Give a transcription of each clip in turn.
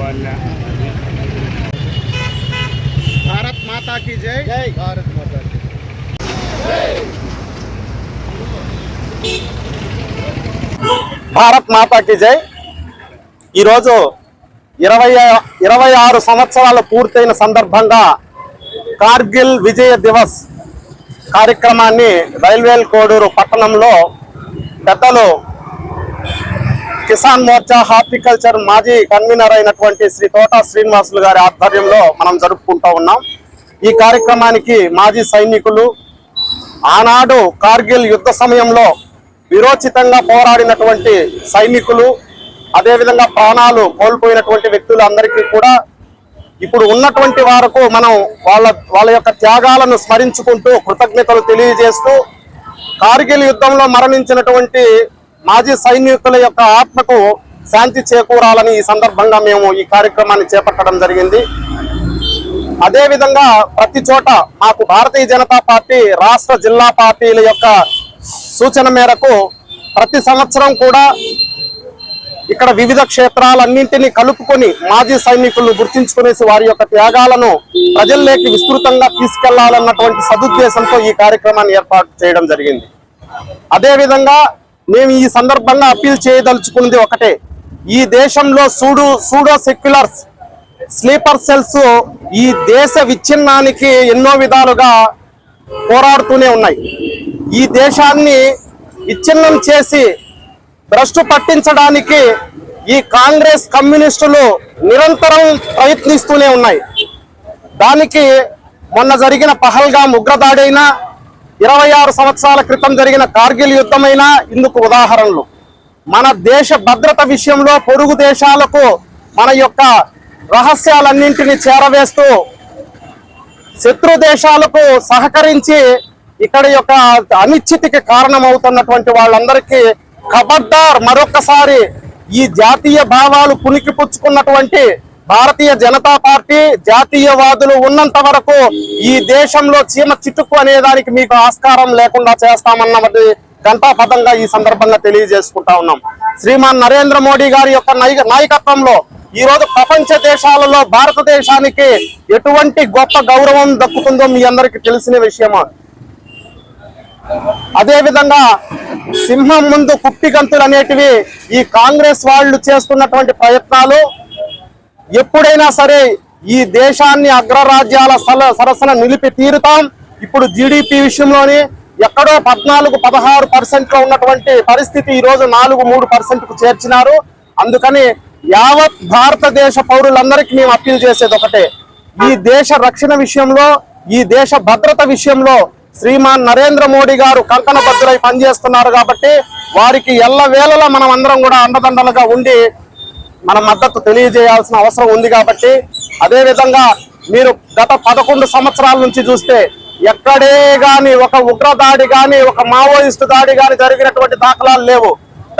వాళ్ళ భారత్ మాతా की జై. జై భారత్ మాతా భారత్ మాతాకి జై. ఈరోజు ఇరవై ఇరవై ఆరు సంవత్సరాలు పూర్తయిన సందర్భంగా కార్గిల్ విజయ దివస్ కార్యక్రమాన్ని రైల్వే కోడూరు పట్టణంలో పెద్దలు కిసాన్ మోర్చా హార్టికల్చర్ మాజీ కన్వీనర్ అయినటువంటి శ్రీ తోట శ్రీనివాసులు గారి ఆధ్వర్యంలో మనం జరుపుకుంటూ ఉన్నాం. ఈ కార్యక్రమానికి మాజీ సైనికులు ఆనాడు కార్గిల్ యుద్ధ సమయంలో విరోచితంగా పోరాడినటువంటి సైనికులు అదేవిధంగా ప్రాణాలు కోల్పోయినటువంటి వ్యక్తులందరికీ కూడా ఇప్పుడు ఉన్నటువంటి వారకు మనం వాళ్ళ వాళ్ళ యొక్క త్యాగాలను స్మరించుకుంటూ కృతజ్ఞతలు తెలియజేస్తూ కార్గిల్ యుద్ధంలో మరణించినటువంటి మాజీ సైనికుల యొక్క ఆత్మకు శాంతి చేకూరాలని ఈ సందర్భంగా మేము ఈ కార్యక్రమాన్ని చేపట్టడం జరిగింది. అదేవిధంగా ప్రతి చోట మాకు భారతీయ జనతా పార్టీ రాష్ట్ర జిల్లా పార్టీల యొక్క సూచన మేరకు ప్రతి సంవత్సరం కూడా ఇక్కడ వివిధ క్షేత్రాలన్నింటినీ కలుపుకొని మాజీ సైనికులను గుర్తించుకునేసి వారి యొక్క త్యాగాలను ప్రజల్లోకి విస్తృతంగా తీసుకెళ్ళాలన్నటువంటి సదుద్దేశంతో ఈ కార్యక్రమాన్ని ఏర్పాటు చేయడం జరిగింది. అదేవిధంగా మేము ఈ సందర్భంగా అప్పీల్ చేయదలుచుకున్నది ఒకటే. ఈ దేశంలో సూడు సూడో సెక్యులర్స్ స్లీపర్ సెల్స్ ఈ దేశ విచ్ఛిన్నానికి ఎన్నో విధాలుగా పోరాడుతూనే ఉన్నాయి. ఈ దేశాన్ని విచ్ఛిన్నం చేసి భ్రష్టు పట్టించడానికి ఈ కాంగ్రెస్ కమ్యూనిస్టులు నిరంతరం ప్రయత్నిస్తూనే ఉన్నాయి. దానికి మొన్న జరిగిన పహల్గా ముగ్రదాడైనా ఇరవై ఆరు సంవత్సరాల క్రితం జరిగిన కార్గిల్ యుద్ధమైనా ఇందుకు ఉదాహరణలు. మన దేశ భద్రత విషయంలో పొరుగు దేశాలకు మన యొక్క రహస్యాలన్నింటినీ చేరవేస్తూ శత్రు దేశాలకు సహకరించి ఇక్కడ యొక్క అనిశ్చితికి కారణమవుతున్నటువంటి వాళ్ళందరికీ ఖబర్దార్ మరొకసారి ఈ జాతీయ భావాలు పునికి పుచ్చుకున్నటువంటి భారతీయ జనతా పార్టీ జాతీయవాదులు ఉన్నంత వరకు ఈ దేశంలో చీమ చిట్టుకు అనే దానికి మీకు ఆస్కారం లేకుండా చేస్తామన్నది గంటాపథంగా ఈ సందర్భంగా తెలియజేసుకుంటా ఉన్నాం. శ్రీమాన్ నరేంద్ర మోడీ గారి యొక్క నాయకత్వంలో ఈ రోజు ప్రపంచ దేశాలలో భారతదేశానికి ఎటువంటి గొప్ప గౌరవం దక్కుతుందో మీ అందరికి తెలిసిన విషయమా. అదే విధంగా సింహం ముందు కుప్పి గంతులు అనేటివి ఈ కాంగ్రెస్ వాళ్ళు చేస్తున్నటువంటి ప్రయత్నాలు ఎప్పుడైనా సరే ఈ దేశాన్ని అగ్రరాజ్యాల సరసన నిలిపి తీరుతాం. ఇప్పుడు జీడిపి విషయంలోని ఎక్కడో పద్నాలుగు పదహారు పర్సెంట్లో ఉన్నటువంటి పరిస్థితి ఈ రోజు నాలుగు మూడు పర్సెంట్కు చేర్చినారు. అందుకని యావత్ భారతదేశ పౌరులందరికీ మేము అప్పీల్ చేసేది ఒకటే. ఈ దేశ రక్షణ విషయంలో ఈ దేశ భద్రత విషయంలో శ్రీమాన్ నరేంద్ర మోడీ గారు కంకణ భద్రులై పనిచేస్తున్నారు కాబట్టి వారికి ఎల్ల వేళలా మనం అందరం కూడా అండదండలుగా ఉండి మన మద్దతు తెలియజేయాల్సిన అవసరం ఉంది కాబట్టి అదేవిధంగా మీరు గత పదకొండు సంవత్సరాల నుంచి చూస్తే ఎక్కడే కానీ ఒక ఉగ్రదాడి కానీ ఒక మావోయిస్టు దాడి కానీ జరిగినటువంటి దాఖలాలు లేవు.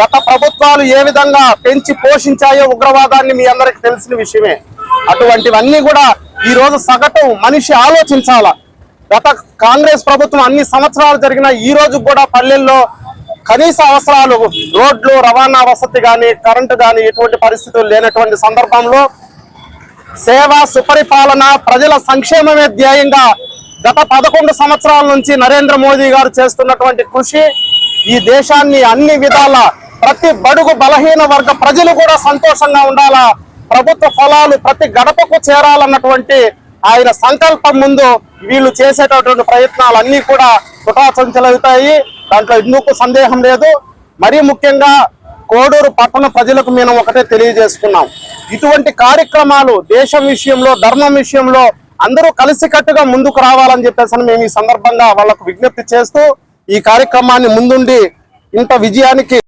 గత ప్రభుత్వాలు ఏ విధంగా పెంచి పోషించాయో ఉగ్రవాదాన్ని మీ అందరికి తెలిసిన విషయమే. అటువంటివన్నీ కూడా ఈ రోజు సగటు మనిషి ఆలోచించాల? గత కాంగ్రెస్ ప్రభుత్వం అన్ని సంవత్సరాలు జరిగిన ఈ రోజు కూడా పల్లెల్లో కనీస అవసరాలు రోడ్లు రవాణా వసతి కానీ కరెంటు కానీ ఎటువంటి పరిస్థితులు లేనటువంటి సందర్భంలో సేవ సుపరిపాలన ప్రజల సంక్షేమమే ధ్యేయంగా గత పదకొండు సంవత్సరాల నుంచి నరేంద్ర మోదీ గారు చేస్తున్నటువంటి కృషి ఈ దేశాన్ని అన్ని విధాల ప్రతి బడుగు బలహీన వర్గ ప్రజలు కూడా సంతోషంగా ఉండాలా? ప్రభుత్వ ఫలాలు ప్రతి గడపకు చేరాలన్నటువంటి ఆయన సంకల్పం ముందు వీళ్ళు చేసేటటువంటి ప్రయత్నాలన్నీ కూడా కుటాచంచలవుతాయి దాంట్లో ఎందుకు సందేహం లేదు. మరీ ముఖ్యంగా కోడూరు పట్టణ ప్రజలకు మేము ఒకటే తెలియజేసుకున్నాం. ఇటువంటి కార్యక్రమాలు దేశం విషయంలో ధర్మం విషయంలో అందరూ కలిసికట్టుగా ముందుకు రావాలని చెప్పేసి మేము ఈ సందర్భంగా వాళ్ళకు విజ్ఞప్తి చేస్తూ ఈ కార్యక్రమాన్ని ముందుండి ఇంత విజయానికి